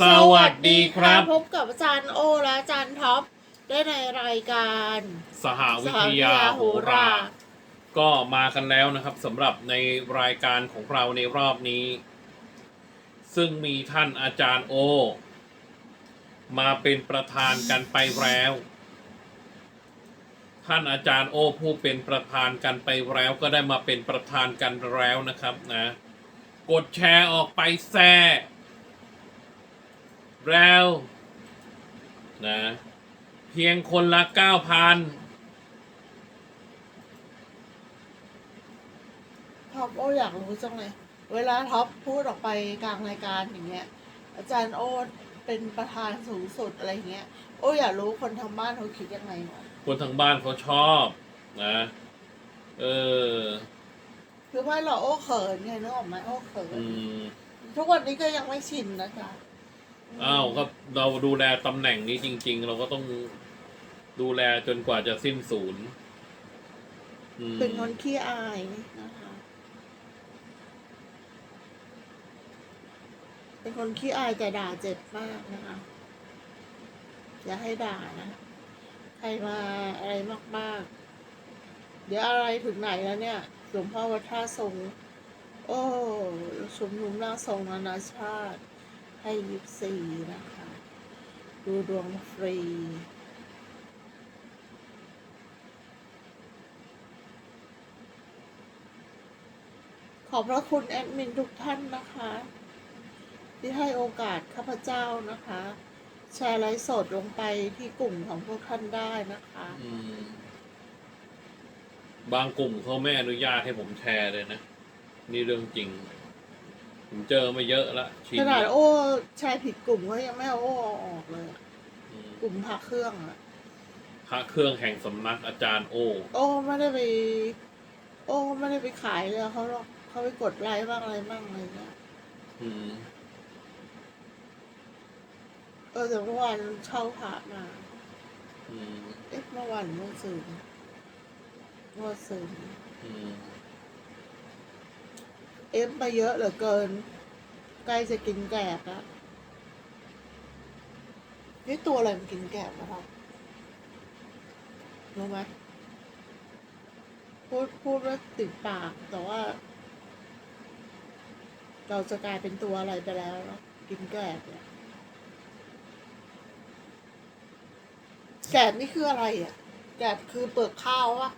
สวัสดีครับ พบกับอาจารย์โอและอาจารย์ท็อปได้ในรายการ สหวิทยาโหรา ก็มากันแล้วนะครับสำหรับในรายการของเราในรอบนี้ ซึ่งมีท่านอาจารย์โอ มาเป็นประธานกันไปแล้ว ท่านอาจารย์โอผู้เป็นประธานกันไปแล้วก็ได้มาเป็นประธานกันแล้วนะครับนะ กดแชร์ออกไปแซ่ แล้วนะเพียงคนละเก้าพันท็อปโออยากรู้จังเลย เวลาท็อปพูดออกไปกลางรายการอย่างเงี้ย อาจารย์โอเป็นประธานสูงสุดอะไรเงี้ย โออยากรู้คนทางบ้านเขาคิดยังไงวะคนทางบ้านเขาชอบนะเออคือว่าเราโอเขินไงนึกออกไหมโอเขินอืม ทุกวันนี้ก็ยังไม่ชินนะคะ อ้าวก็เราดูแลตำแหน่งนี้จริง ๆ เราก็ต้องดูแลจนกว่าจะสิ้นศูนย์อืมเป็นคนขี้อายนะคะ เป็นคนขี้อายแต่ด่าเจ็บมากนะคะ อย่าให้ด่านะ ใครมาอะไรมาก ๆ เดี๋ยวอะไรถึงไหนแล้วเนี่ย หลวงพ่อวัดท่าทรง โอ้ชุมนุมร่างทรงนานาชาติ ให้ยิบซีนะคะ ดูดวงฟรี ขอบพระคุณแอดมินทุกท่านนะคะ ที่ให้โอกาสข้าพเจ้านะคะ แชร์ไลฟ์สดลงไปที่กลุ่มของพวกท่านได้นะคะ อืม บางกลุ่มเขาไม่อนุญาตให้ผมแชร์เลยนะ นี่เรื่องจริง ผมเจอมาเยอะละชินขนาดละโอ้แชร์ผิดกลุ่มก็ยังไม่เอาโอ้เอาออกเลยอะอืมกลุ่มพักเครื่องอะพระเครื่องแห่งสำนักอาจารย์โอ โอ้ไม่ได้ไป โอ้ไม่ได้ไปขายเลยเขาหรอกเขาไปกดไลค์บ้างอะไรบ้างอะไรเงี้ยอืมเออแต่เมื่อวานเช่าพระมาอืมเอ๊ะเมื่อวานเมื่อซืนเมื่อซืนอืม เอฟมาเยอะเหลือเกิน ใกล้จะกินแกบแล้วนี่ตัวอะไรมันกินแกบนะครับรู้ไหมพูดพูดแล้วติดปากแต่ว่า เราจะกลายเป็นตัวอะไรไปแล้วเนอะกินแกบเนี่ยแกบนี่คืออะไรอะแกบคือเปลือกข้าววะ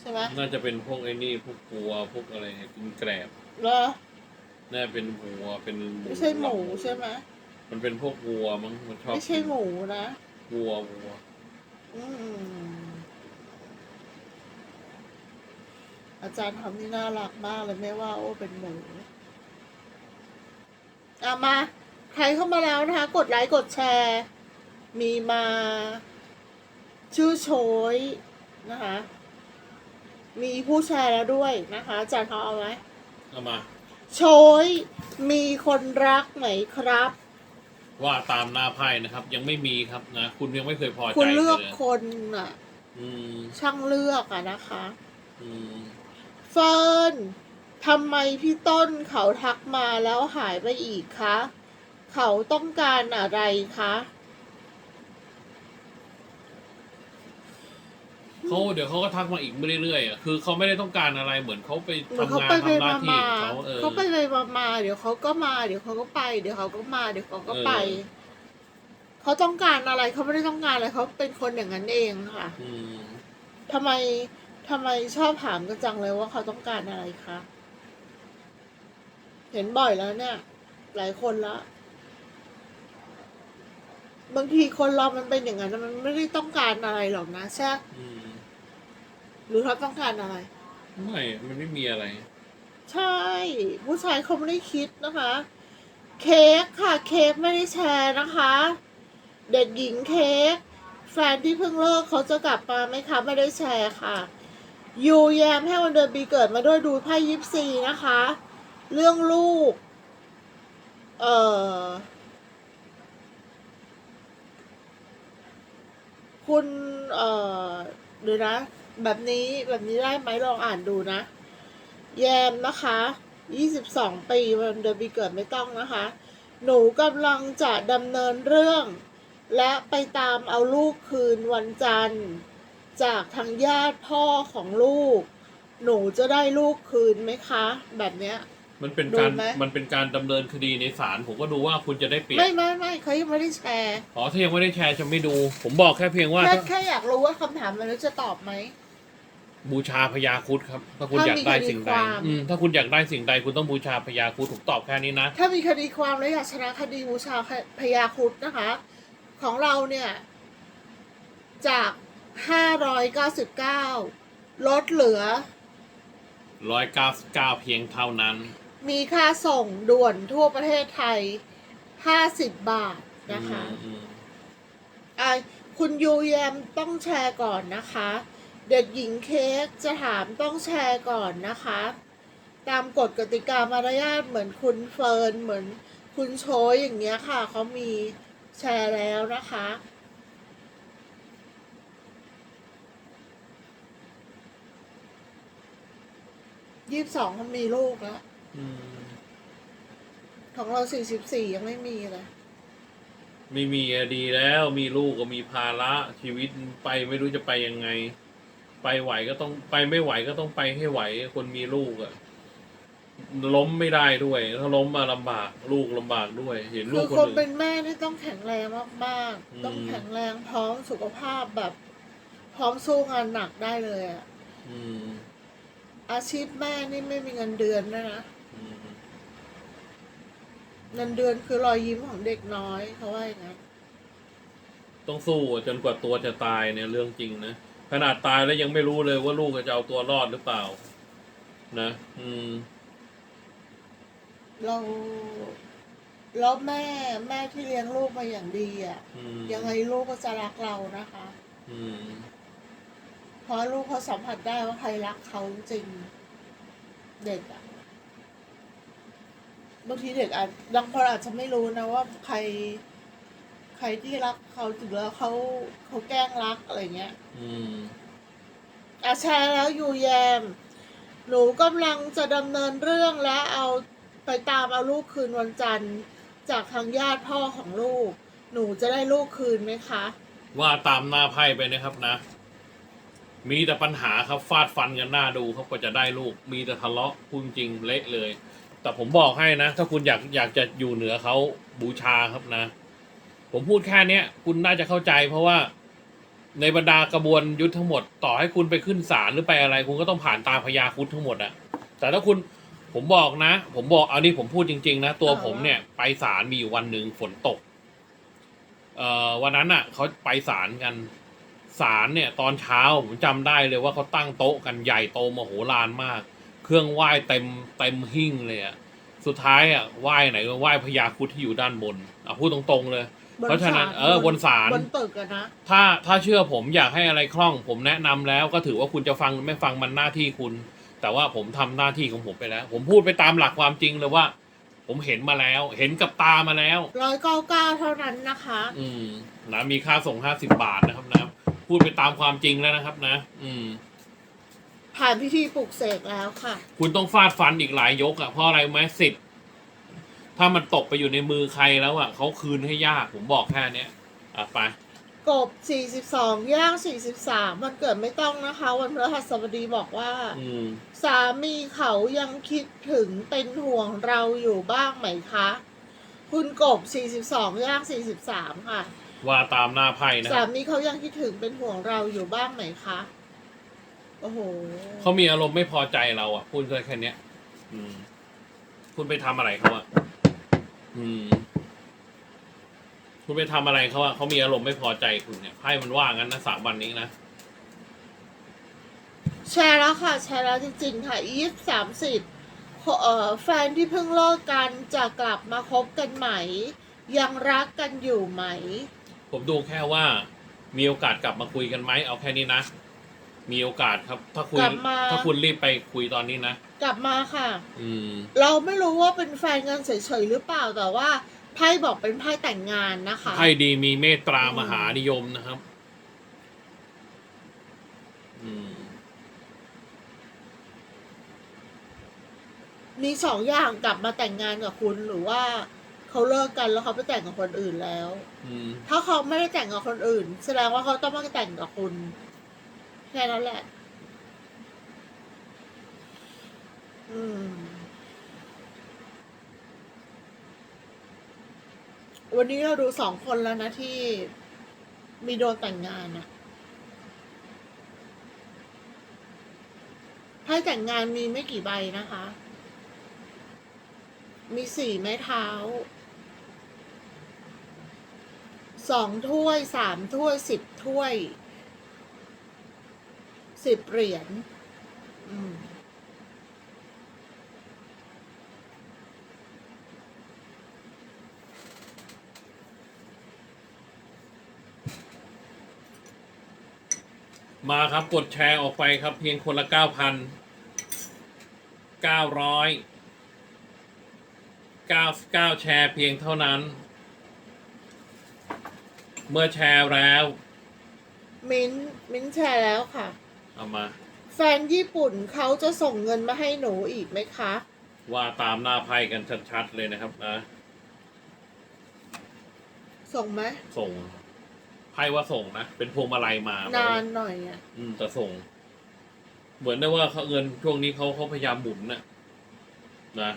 ใช่ไหมน่าจะเป็นพวกไอ้นี่พวกวัวพวกอะไรกินแกรบเหรอน่าเป็นวัวเป็นไม่ใช่หมูใช่ไหมมันเป็นพวกวัวมั้งมันชอบไม่ใช่หมูนะวัววัวอืมอาจารย์ทำนี่น่ารักมากเลยไม่ว่าโอ้เป็นหมูอามา ใครเข้ามาแล้วนะคะ กดไลค์กดแชร์ มีมา ชื่อโชยนะคะ มีผู้แชร์แล้วด้วยนะคะอาจารย์เขาเอาไหมเอามา โชยมีคนรักไหมครับ ว่าตามหน้าไพ่นะครับ ยังไม่มีครับนะ คุณยังไม่เคยพอใจคุณเลือกยคนอะ อืมช่างเลือกอะนะคะ อืมเฟิร์นทำไมพี่ต้นเขาทักมาแล้วหายไปอีกคะ เขาต้องการอะไรคะ เขาเดี๋ยวเขาก็ทักมาอีกเรื่อยๆอะคือเขาไม่ได้ต้องการอะไรเหมือนเขาไปเหมือนทำเขางานไปไปทำหน้ามาที่มาของเขาเออ เขาไปไปมามาเดี๋ยวเขาก็มา เดี๋ยวเขาก็ไป เดี๋ยวเขาก็มา เดี๋ยวเขาก็ไปเขาต้องการอะไรเขาไม่ได้ต้องการอะไรเขาเป็นคนอย่างนั้นเองค่ะอืมทำไมทำไมชอบถามกันจังเลยว่าเขาต้องการอะไรคะเห็นบ่อยแล้วเนี่ย หลายคนละบางทีคนเรามันเป็นอย่างนั้นนะมันไม่ได้ต้องการอะไรหรอกนะใช่ปะอืม หรือเขาต้องการอะไร ไม่ มันไม่มีอะไร ใช่ ผู้ชายเขาไม่ได้คิดนะคะ เค้กค่ะ เค้กไม่ได้แชร์นะคะ เด็กหญิงเค้กแฟนที่เพิ่งเลิกเขาจะกลับมาไหมคะไม่ได้แชร์ค่ะยูแยมให้วันเดือนปีเกิดมาด้วยดูไพ่ยิปซีนะคะ เรื่องลูก เอ่อ คุณ เอ่อเดี๋ยวนะ แบบนี้แบบนี้ได้ไหมลองอ่านดูนะ แยมนะคะ22ปีวันเดือนปีเกิดไม่ต้องนะคะ หนูกำลังจะดำเนินเรื่อง และไปตามเอาลูกคืนวันจันทร์ จากทางญาติพ่อของลูก หนูจะได้ลูกคืนไหมคะ แบบเนี้ย มันเป็นการดูไหม มันเป็นการดำเนินคดีในศาลผมก็ดูว่าคุณจะได้เปรียบไม่ไม่ไม่เขายังไม่ได้แชร์อ๋อถ้ายังไม่ได้แชร์จะไม่ดู ผมบอกแค่เพียงว่าแค่ถ้าแค่อยากรู้ว่าคำถามมันจะตอบไหม บูชาพญาครุดครับ ถ้าคุณถ้าอยากได้มีคดีสิ่งใดความ อืมถ้าคุณอยากได้สิ่งใดคุณต้องบูชาพญาครุดถูกตอบแค่นี้นะ ถ้ามีคดีความแล้วอยากชนะคดีบูชาพยาครุดนะคะ ของเราเนี่ย จาก 599 ลดเหลือ ร้อยเก้าสิบเก้าเพียงเท่านั้น มีค่าส่งด่วนทั่วประเทศไทย 50 บาทนะคะ อืมอะคุณยูแยมต้องแชร์ก่อนนะคะ เด็กหญิงเค้กจะถามต้องแชร์ก่อนนะคะ ตามกฎกติกามารยาทเหมือนคุณเฟิร์นเหมือนคุณโชยอย่างเงี้ยค่ะเขามีแชร์แล้วนะคะ ยี่สิบสองเขามีลูกแล้วของเราสี่สิบสี่ยังไม่มีเลยไม่มีอะดีแล้วมีลูกก็มีภาระชีวิตไปไม่รู้จะไปยังไง ไปไหวก็ต้องไปไม่ไหวก็ต้องไปให้ไหว คนมีลูกอะล้มไม่ได้ด้วย ถ้าล้มมาลำบากลูกลำบากด้วย เห็นลูคืกอคนคนอื่เป็นนแม่นี่ต้องแข็งแรงมากอืมๆต้องแข็งแรงพร้อมสุขภาพแบบ พร้อมสู้งานหนักได้เลยอะอืมอาชีพแม่นี่ไม่มีเงินเดือนด้วยนะ อืมเงินเดือนคือรอยยิ้มของเด็กน้อยเขาว่าอย่างนั้นต้องสู้จนกว่าตัวจะตายเนี่ยเรื่องจริงนะ ขนาดตายแล้วยังไม่รู้เลยว่าลูกจะเอาตัวรอดหรือเปล่า นะ อืม เราแล้วแม่แม่ที่เลี้ยงลูกมาอย่างดีอะอืมยังไงลูกก็จะรักเรานะคะ อืม เพราะลูกเขาสัมผัสได้ว่าใครรักเขาจริง เด็กอะบางทีเด็กอาจบางคนอาจจะไม่รู้นะว่าใคร ใครที่รักเขาถึงแล้วเขาเขาแกล้งรักอะไรเงี้ย อืม อาแชร์แล้วอยู่แยม หนูกำลังจะดำเนินเรื่องและเอาไปตามเอาลูกคืนวันจันทร์ จากทางญาติพ่อของลูก หนูจะได้ลูกคืนไหมคะ ว่าตามหน้าไพ่ไปนะครับนะ มีแต่ปัญหาครับฟาดฟันกันหน้าดูครับกว่าจะได้ลูก มีแต่ทะเลาะพูดจริงเละเลย แต่ผมบอกให้นะ ถ้าคุณอยากอยากจะอยู่เหนือเขาบูชาครับนะ ผมพูดแค่เนี้ยคุณน่าจะเข้าใจ เพราะว่าในบรรดากระบวนยุทธทั้งหมด ต่อให้คุณไปขึ้นศาลหรือไปอะไร คุณก็ต้องผ่านตามพญาคุดทั้งหมดอะแต่ถ้าคุณผมบอกนะ ผมบอกเอานี่ผมพูดจริง ๆ นะ ตัวผมเนี่ยไปศาลมีอยู่วันหนึ่งฝนตก เอ่อวันนั้นอะเขาไปศาลกันศาลเนี่ยตอนเช้าผมจำได้เลยว่าเขาตั้งโต๊ะกันใหญ่โตมโหฬารมาก เครื่องไหว้เต็มเต็มหิ้งเลยอะสุดท้ายอะไหว้ไหนก็ไหว้พญาครุฑที่อยู่ด้านบนอะพูดตรงๆเลย เพราะฉะนั้นเออบนศาลบนตึกอะนะถ้าถ้าเชื่อผมอยากให้อะไรคล่อง ผมแนะนำแล้วก็ถือว่าคุณจะฟังหรือไม่ฟังมันหน้าที่คุณ แต่ว่าผมทำหน้าที่ของผมไปแล้ว ผมพูดไปตามหลักความจริงเลยว่า ผมเห็นมาแล้ว เห็นกับตามาแล้ว ร้อยเก้าเก้าเท่านั้นนะคะ อืมนะมีค่าส่งห้าสิบบาทนะครับนะพูดไปตามความจริงแล้วนะครับ นะ อืม ผ่านพิธีปลุกเสกแล้วค่ะ คุณต้องฟาดฟันอีกหลายยกอะ่ะเพราะอะไรรู้ไหมสิทธิ์ ถ้ามันตกไปอยู่ในมือใครแล้วอะ่ะเขาคืนให้ยากผมบอกแค่เนี้ยอะไป กบ 42 ย่าง 43 มันเกิดไม่ต้องนะคะ วันพฤหัสบดีบอกว่า อืม สามีเขายังคิดถึงเป็นห่วงเราอยู่บ้างไหมคะ คุณกบ 42 ย่าง 43 ค่ะ ว่าตามหน้าไพ่นะสามีเขายังคิดถึงเป็นห่วงเราอยู่บ้างไหมคะ โอ้โห เขามีอารมณ์ไม่พอใจเราอะ่ะพูดแค่เนี้ยอืม คุณไปทำอะไรเขาอะ่ะ อืม คุณไปทำอะไรเขาอะ่ะเขามีอารมณ์ไม่พอใจคุณเนี่ยไพ่มันว่างั้นนะสามวันนี้นะแชร์แล้วค่ะ แชร์แล้วจริงๆค่ะอีฟสามสิบเอ่อแฟนที่เพิ่งเลิกกันจะกลับมาคบกันไหม ยังรักกันอยู่ไหม ผมดูแค่ว่า มีโอกาสกลับมาคุยกันไหมเอาแค่นี้นะ มีโอกาสครับ ถ้าคุยกลับมา ถ้าคุณรีบไปคุยตอนนี้นะ กลับมาค่ะ อืม เราไม่รู้ว่าเป็นแฟนกันเฉยๆหรือเปล่าแต่ว่าไพ่บอกเป็นไพ่แต่งงานนะคะ ไพ่ดีมีเมตตามหานิยมนะครับ อืม มีสองอย่างกลับมาแต่งงานกับคุณหรือว่าคเขาเลิกกันแล้วเขาไปแต่งกับคนอื่นแล้ว อืม ถ้าเขาไม่ได้แต่งกับคนอื่น แสดงว่าเขาต้องมาแต่งกับคุณ แค่นั้นแหละ อืม วันนี้เราดูสองคนแล้วนะที่มีโดนแต่งงานอะไพ่แต่งงานมีไม่กี่ใบนะคะ มีสี่ไม้เท้า สองถ้วยสามถ้วยสิบถ้วย สิบเหรียญ อืม มาครับกดแชร์ออกไปครับ เพียงคนละเก้าพันเก้าร้อยเก้าเก้าแชร์เพียงเท่านั้น เมื่อแชร์แล้วมิ้นท์มิ้นท์แชร์แล้วค่ะ เอามา แฟนญี่ปุ่นเขาจะส่งเงินมาให้หนูอีกไหมคะ ว่าตามหน้าไพ่กันชัดๆเลยนะครับนะส่งไหมส่ง ไพ่ว่าส่งนะ เป็นพวงมาลัยมา นานหน่อยอะ อืมแต่ส่ง เหมือนได้ว่าเขาเงินช่วงนี้เขาเขาพยายามหมุนนะนะ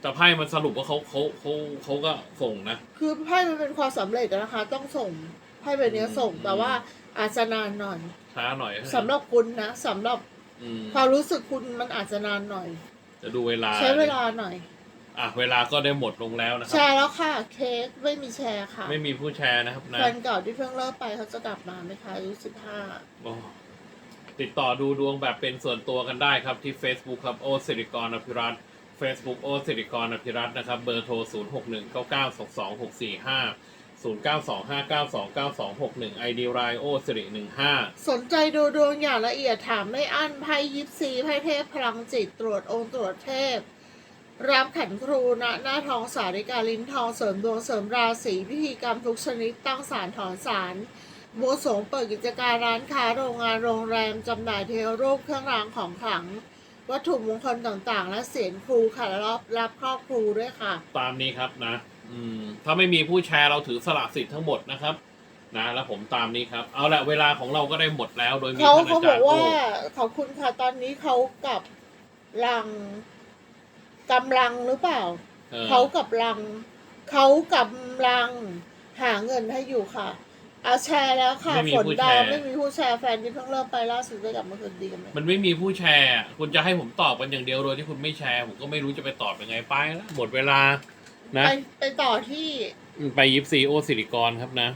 แต่ไพ่มันสรุปว่าเขาเขาเขาเขาก็ส่งนะ คือไพ่มันเป็นความสำเร็จอะนะคะ ต้องส่งไพ่ใบเนี้ยส่งอืม แต่ว่าอาจจะนานหน่อยช้าหน่อยสำหรับคุณนะสำหรับอืมความรู้สึกคุณมันอาจจะนานหน่อย จะดูเวลาใช้เวลาหน่อย อะเวลาก็ได้หมดลงแล้วนะคแชรับร์แล้วค่ะ เค้กไม่มีแชร์ค่ะไม่มีผู้แชร์นะครับนะแฟนเก่าที่เพิ่งเลิกไปเขาจะกลับมาไหมคะอายุสิบห้าโอ้ติดต่อดูดวงแบบเป็นส่วนตัวกันได้ครับที่ Facebook ครับโอสิริกรอภิรัตน์ Facebook โอสิริกรอภิรัตน์นะครับ เบอร์โทร 0 6 1 9 9 2 2 6 4 5 0 9 2 5 9 2 9 2 6 1 ID รายโอสิริ15 สนใจดูดวงอย่างละเอียดถามไม่อั้นไพ่ยิปซีไพ่เทพพลังจิตตรวจองค์ตรวจเทพ รับขันครูณหน้าทองสาริกาลิ้นทองเสริมดวงเสริมราศีพิธีกรรมทุกชนิดตั้งศาลถอนศาลบวงสรวงเปิดกิจการร้านค้าโรงงานโรงแรมจำหน่ายเทวรูปเครื่องรางของขลัง วัตถุมงคลต่างๆ และเสียงครูค่ะและรับรับครอบครูด้วยค่ะ ตามนี้ครับนะ อืม ถ้าไม่มีผู้แชร์เราถือสละสิทธิ์ทั้งหมดนะครับ นะ แล้วผมตามนี้ครับ เอาละเวลาของเราก็ได้หมดแล้วโดยมีเขาท่านเขาอาบจาอรกย์โอว่าขอบคุณค่ะตอนนี้เขากับลัง กำลังหรือเปล่าเออเขากับลัง เขากำลัง หาเงินให้อยู่ค่ะอาแชร์แล้วค่ะไม่มีฝนผู้ดาวแชร์ไม่มีผู้แชร์แฟนที่เพิ่งเลิกไปล่าสุดได้กลับมาคืนดีกันไหมมันไม่มีผู้แชร์อะคุณจะให้ผมตอบกันอย่างเดียวโดยที่คุณไม่แชร์ผมก็ไม่รู้จะไปตอบยังไงไปแล้วหมดเวลานะไปไปต่อที่ไปยิปซีโอสิริกรครับนะ